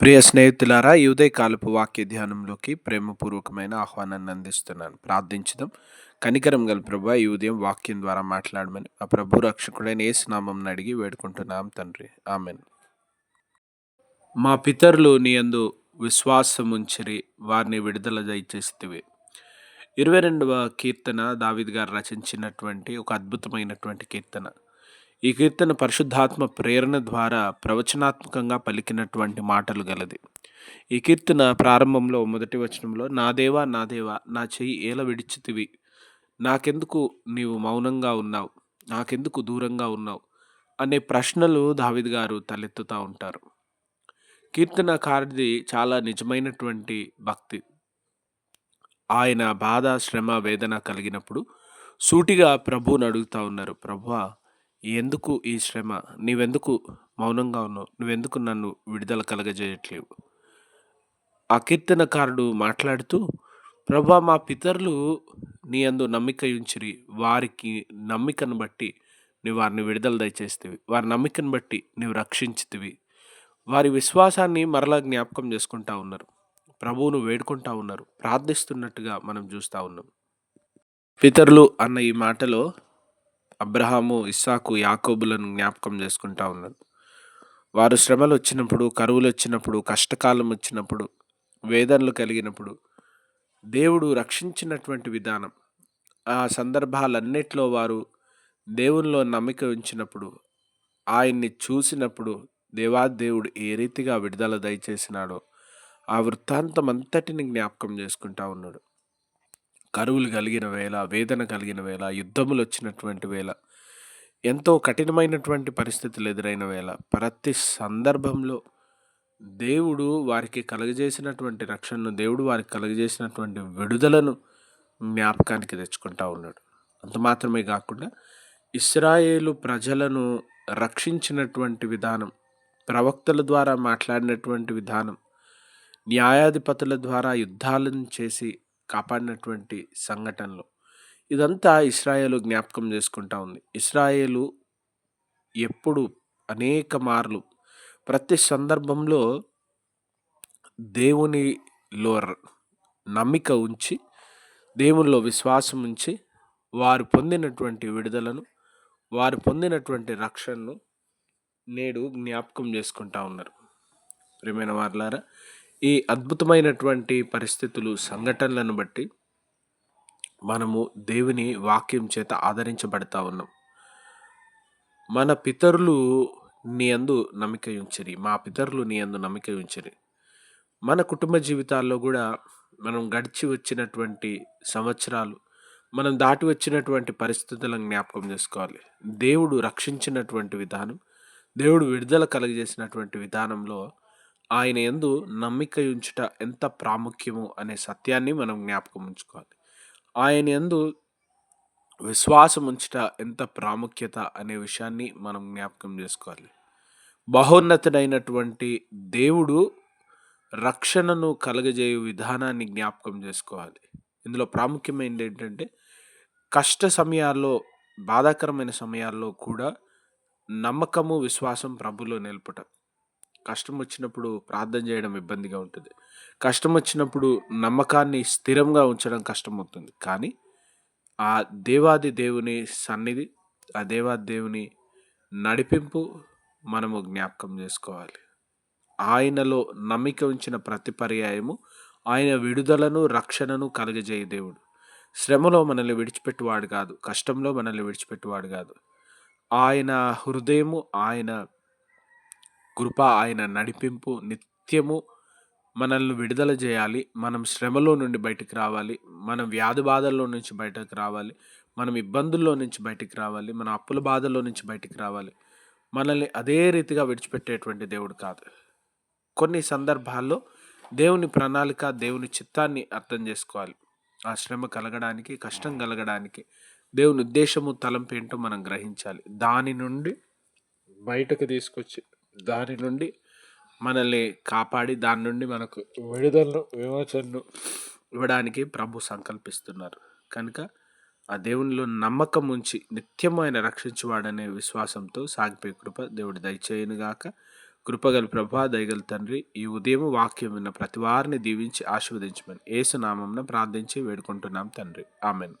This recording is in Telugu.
ప్రియ స్నేహితులారా ఈ ఉదయకాలపు వాక్య ధ్యానంలోకి ప్రేమపూర్వకమైన ఆహ్వానాన్ని అందిస్తున్నాను. ప్రార్థించడం కనికరం గల ప్రభు ఈ ఉదయం వాక్యం ద్వారా మాట్లాడమని ఆ ప్రభు రక్షకుడైన ఏ స్నామం అడిగి వేడుకుంటున్నాం తండ్రి. ఆమెన్. మా పితరులు నీ విశ్వాసం ఉంచిరి వారిని విడుదల దయచేస్తేవి. ఇరవై రెండవ కీర్తన దావిద్ గారు రచించినటువంటి ఒక అద్భుతమైనటువంటి కీర్తన. ఈ కీర్తన పరిశుద్ధాత్మ ప్రేరణ ద్వారా ప్రవచనాత్మకంగా పలికినటువంటి మాటలు గలది. ఈ కీర్తన ప్రారంభంలో మొదటి వచనంలో నా దేవా నా దేవా నా చెయ్యి ఏల విడిచితివి. నాకెందుకు నీవు మౌనంగా ఉన్నావు? నాకెందుకు దూరంగా ఉన్నావు? అనే ప్రశ్నలు దావిద్ గారు తలెత్తుతూ ఉంటారు. కీర్తనకారుడిది చాలా నిజమైనటువంటి భక్తి. ఆయన బాధ శ్రమ వేదన కలిగినప్పుడు సూటిగా ప్రభువుని అడుగుతూ ఉన్నారు ప్రభువా ఎందుకు ఈ శ్రమ? నీవెందుకు మౌనంగా ఉన్నావు? నువ్వెందుకు నన్ను విడుదల కలగజేయట్లేవు? ఆ కీర్తనకారుడు మాట్లాడుతూ ప్రభా మా పితరులు నీ అందు నమ్మిక ఉంచిరి వారికి నమ్మికను బట్టి నీ వారిని విడుదల దయచేస్తేవి. వారి నమ్మికను బట్టి నీవు రక్షించితివి. వారి విశ్వాసాన్ని మరలా జ్ఞాపకం చేసుకుంటా ఉన్నారు. ప్రభువును వేడుకుంటా ఉన్నారు. ప్రార్థిస్తున్నట్టుగా మనం చూస్తూ ఉన్నాం. పితరులు అన్న ఈ మాటలో అబ్రహాము ఇస్సాకు యాకోబులను జ్ఞాపకం చేసుకుంటా ఉన్నాడు. వారు శ్రమలు వచ్చినప్పుడు కరువులు వచ్చినప్పుడు కష్టకాలం వచ్చినప్పుడు వేదనలు కలిగినప్పుడు దేవుడు రక్షించినటువంటి విధానం. ఆ సందర్భాలన్నిట్లో వారు దేవునిలో నమ్మిక ఉంచినప్పుడు ఆయన్ని చూసినప్పుడు దేవాదేవుడు ఏ రీతిగా విడుదల దయచేసినాడో ఆ వృత్తాంతం అంతటిని జ్ఞాపకం చేసుకుంటా ఉన్నాడు. కరువులు కలిగిన వేళ వేదన కలిగిన వేళ యుద్ధములు వచ్చినటువంటి వేళ ఎంతో కఠినమైనటువంటి పరిస్థితులు ఎదురైన వేళ ప్రతి సందర్భంలో దేవుడు వారికి కలుగజేసినటువంటి రక్షణను దేవుడు వారికి కలుగజేసినటువంటి విడుదలను జ్ఞాపకానికి తెచ్చుకుంటా ఉన్నాడు. అంత మాత్రమే కాకుండా ఇస్రాయేలు ప్రజలను రక్షించినటువంటి విధానం ప్రవక్తల ద్వారా మాట్లాడినటువంటి విధానం న్యాయాధిపతుల ద్వారా యుద్ధాలను చేసి కాపాడినటువంటి సంఘటనలు. ఇదంతా ఇస్రాయేలు జ్ఞాపకం చేసుకుంటా ఉంది. ఇస్రాయేలు ఎప్పుడు అనేక మార్లు ప్రతి సందర్భంలో దేవునిలో నమ్మిక ఉంచి దేవునిలో విశ్వాసం ఉంచి వారు పొందినటువంటి విడుదలను వారు పొందినటువంటి రక్షణను నేడు జ్ఞాపకం చేసుకుంటా ఉన్నారు. ప్రియమైన వార్లారా ఈ అద్భుతమైనటువంటి పరిస్థితులు సంఘటనలను బట్టి మనము దేవుని వాక్యం చేత ఆదరించబడతా ఉన్నాం. మన పితరులు నీ అందు నమ్మిక ఉంచరి. మా పితరులు నీ అందు నమ్మిక ఉంచరి. మన కుటుంబ జీవితాల్లో కూడా మనం గడిచి వచ్చినటువంటి సంవత్సరాలు మనం దాటి వచ్చినటువంటి పరిస్థితులను జ్ఞాపకం చేసుకోవాలి. దేవుడు రక్షించినటువంటి విధానం దేవుడు విడుదల కలుగజేసినటువంటి విధానంలో ఆయన ఎందు నమ్మిక ఉంచుట ఎంత ప్రాముఖ్యము అనే సత్యాన్ని మనం జ్ఞాపకం ఉంచుకోవాలి. ఆయన ఎందు విశ్వాసం ఉంచుట ఎంత ప్రాముఖ్యత అనే విషయాన్ని మనం జ్ఞాపకం చేసుకోవాలి. బహోన్నతుడైనటువంటి దేవుడు రక్షణను కలగజేయు విధానాన్ని జ్ఞాపకం చేసుకోవాలి. ఇందులో ప్రాముఖ్యమైనది ఏంటంటే కష్ట సమయాల్లో బాధాకరమైన సమయాల్లో కూడా నమ్మకము విశ్వాసం ప్రభులో నిలుపుట. కష్టం వచ్చినప్పుడు ప్రార్థన చేయడం ఇబ్బందిగా ఉంటుంది. కష్టం వచ్చినప్పుడు నమ్మకాన్ని స్థిరంగా ఉంచడం కష్టమవుతుంది. కానీ ఆ దేవాది దేవుని సన్నిధి ఆ దేవాది దేవుని నడిపింపు మనము జ్ఞాపకం చేసుకోవాలి. ఆయనలో నమ్మిక ఉంచిన ప్రతి పర్యాయము ఆయన విడుదలను రక్షణను కలుగజేయ దేవుడు. శ్రమలో మనల్ని విడిచిపెట్టువాడు కాదు కష్టంలో మనల్ని విడిచిపెట్టువాడు కాదు. ఆయన హృదయము ఆయన కృప ఆయన నడిపింపు నిత్యము మనల్ని విడుదల చేయాలి. మనం శ్రమలో నుండి బయటికి రావాలి. మనం వ్యాధి బాధల్లో నుంచి బయటకు రావాలి. మనం ఇబ్బందుల్లో నుంచి బయటికి రావాలి. మన అప్పుల బాధల్లో నుంచి బయటికి రావాలి. మనల్ని అదే రీతిగా విడిచిపెట్టేటువంటి దేవుడు కాదు. కొన్ని సందర్భాల్లో దేవుని ప్రణాళిక దేవుని చిత్తాన్ని అర్థం చేసుకోవాలి. ఆ శ్రమ కలగడానికి కష్టం కలగడానికి దేవుని ఉద్దేశము తలంపేంటో మనం గ్రహించాలి. దాని నుండి బయటకు తీసుకొచ్చి దాని నుండి మనల్ని కాపాడి దాని నుండి మనకు విడుదలను విమోచనను ఇవ్వడానికి ప్రభు సంకల్పిస్తున్నారు. కనుక ఆ దేవునిలో నమ్మకం ఉంచి నిత్యం ఆయన రక్షించువాడనే విశ్వాసంతో సాగిపోయే కృప దేవుడు దయచేయనుగాక కృపగల ప్రభా దయగల తండ్రి ఈ ఉదయం వాక్యం విన్న ప్రతి వారిని దీవించి ఆశీర్వదించమని ఏసునామంన ప్రార్థించి వేడుకుంటున్నాం తండ్రి. ఆమెన్.